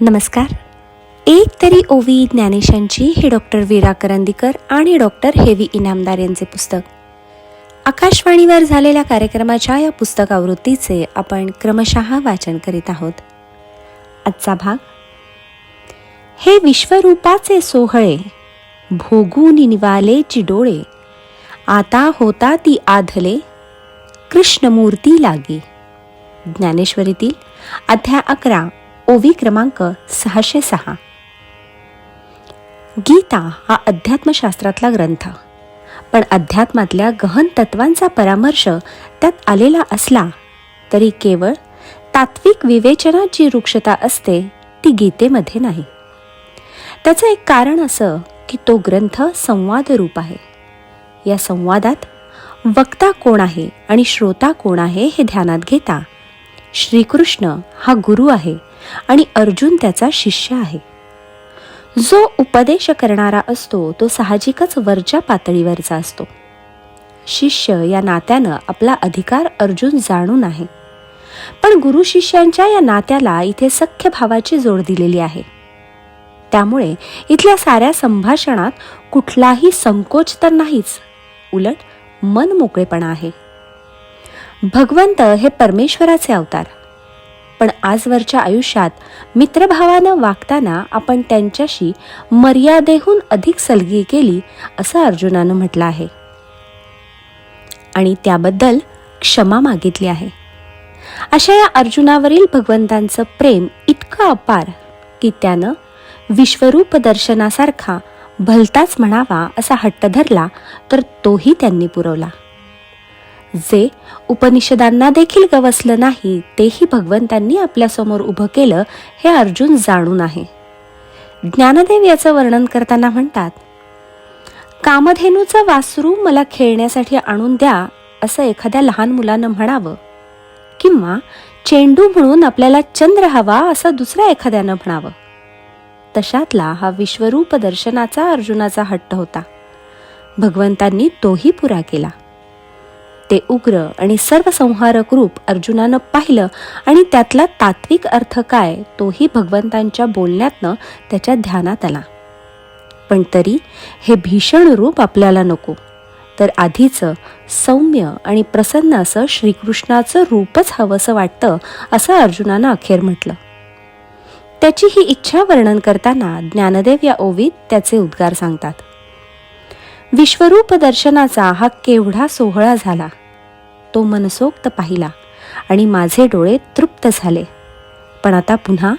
नमस्कार. एक तरी ओवी ज्ञानेशांची हे डॉक्टर वीरा करंदीकर आणि डॉक्टर हेवी इनामदार यांचे पुस्तक. आकाशवाणीवर झालेल्या कार्यक्रमाच्या या पुस्तक आवृत्तीचे आपण क्रमशः वाचन करीत आहोत. आजचा भाग हे विश्वरूपाचे सोहळे भोगून निवाले चिडोळे आता होता ती आधले कृष्णमूर्ती लागे. ज्ञानेश्वरीतील अध्या अकरा. ओवी क्रमांक सहाशे सहा. गीता हा अध्यात्मशास्त्रातला ग्रंथ. पण अध्यात्मातल्या गहन तत्वांचा परामर्श त्यात आलेला असला तरी केवळ तात्विक विवेचनाची वृक्षता असते ती गीतेमध्ये नाही. त्याचं एक कारण असं की तो ग्रंथ संवादरूप आहे. या संवादात वक्ता कोण आहे आणि श्रोता कोण आहे हे ध्यानात घेता श्रीकृष्ण हा गुरु आहे आणि अर्जुन त्याचा शिष्य आहे. जो उपदेश करणारा असतो तो साहजिकच वरच्या पातळीवरचा असतो. शिष्य या नात्यानं आपला अधिकार अर्जुन जाणून आहे. पण गुरु शिष्यांच्या या नात्याला इथे सख्य भावाची जोड दिलेली आहे. त्यामुळे इथल्या साऱ्या संभाषणात कुठलाही संकोच तर नाहीच उलट मन मोकळेपणा आहे. भगवंत हे परमेश्वराचे अवतार. पण आजवरच्या आयुष्यात मित्रभावानं वागताना आपण त्यांच्याशी मर्यादेहून अधिक सलगी केली असं अर्जुनानं म्हटलं आहे. आणि त्याबद्दल क्षमा मागितली आहे. अशा या अर्जुनावरील भगवंतांचं प्रेम इतकं अपार की त्यानं विश्वरूप दर्शनासारखा भलताच म्हणावा असा हट्ट धरला तर तोही त्यांनी पुरवला. जे उपनिषदांना देखील गवसलं नाही तेही भगवंतांनी आपल्यासमोर उभं केलं हे अर्जुन जाणून आहे. ज्ञानदेव याचं वर्णन करताना म्हणतात कामधेनूचं वासरू मला खेळण्यासाठी आणून द्या असं एखाद्या लहान मुलानं म्हणावं. किंवा चेंडू म्हणून आपल्याला चंद्र हवा असं दुसऱ्या एखाद्यानं म्हणावं. तशातला हा विश्वरूप दर्शनाचा अर्जुनाचा हट्ट होता. भगवंतांनी तोही पुरा केला. ते उग्र आणि सर्वसंहारक रूप अर्जुनानं पाहिलं आणि त्यातला तात्विक अर्थ काय तोही भगवंतांच्या बोलण्यातनं त्याच्या ध्यानात आला. पण तरी हे भीषण रूप आपल्याला नको. तर आधीचं सौम्य आणि प्रसन्न असं श्रीकृष्णाचं रूपच हवंसं वाटतं असं अर्जुनानं अखेर म्हटलं. त्याची ही इच्छा वर्णन करताना ज्ञानदेव या ओवीत त्याचे उद्गार सांगतात. विश्वरूप दर्शनाचा हा केवढा सोहळा झाला. तो मनसोक्त पाहिला आणि माझे डोळे तृप्त झाले. पण आता पुन्हा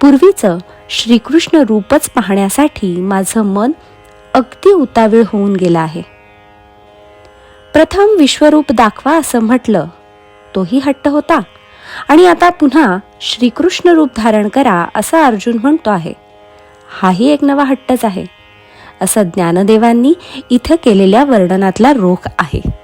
पूर्वीचं श्रीकृष्ण रूपच पाहण्यासाठी माझं मन अगदी उतावीळ होऊन गेलं आहे. प्रथम विश्वरूप दाखवा असं म्हटलं. तोही हट्ट होता. आणि आता पुन्हा श्रीकृष्ण रूप धारण करा असं अर्जुन म्हणतो आहे. हाही एक नवा हट्टच आहे. असं ज्ञानदेवांनी इथं केलेल्या वर्णनातला रोख आहे.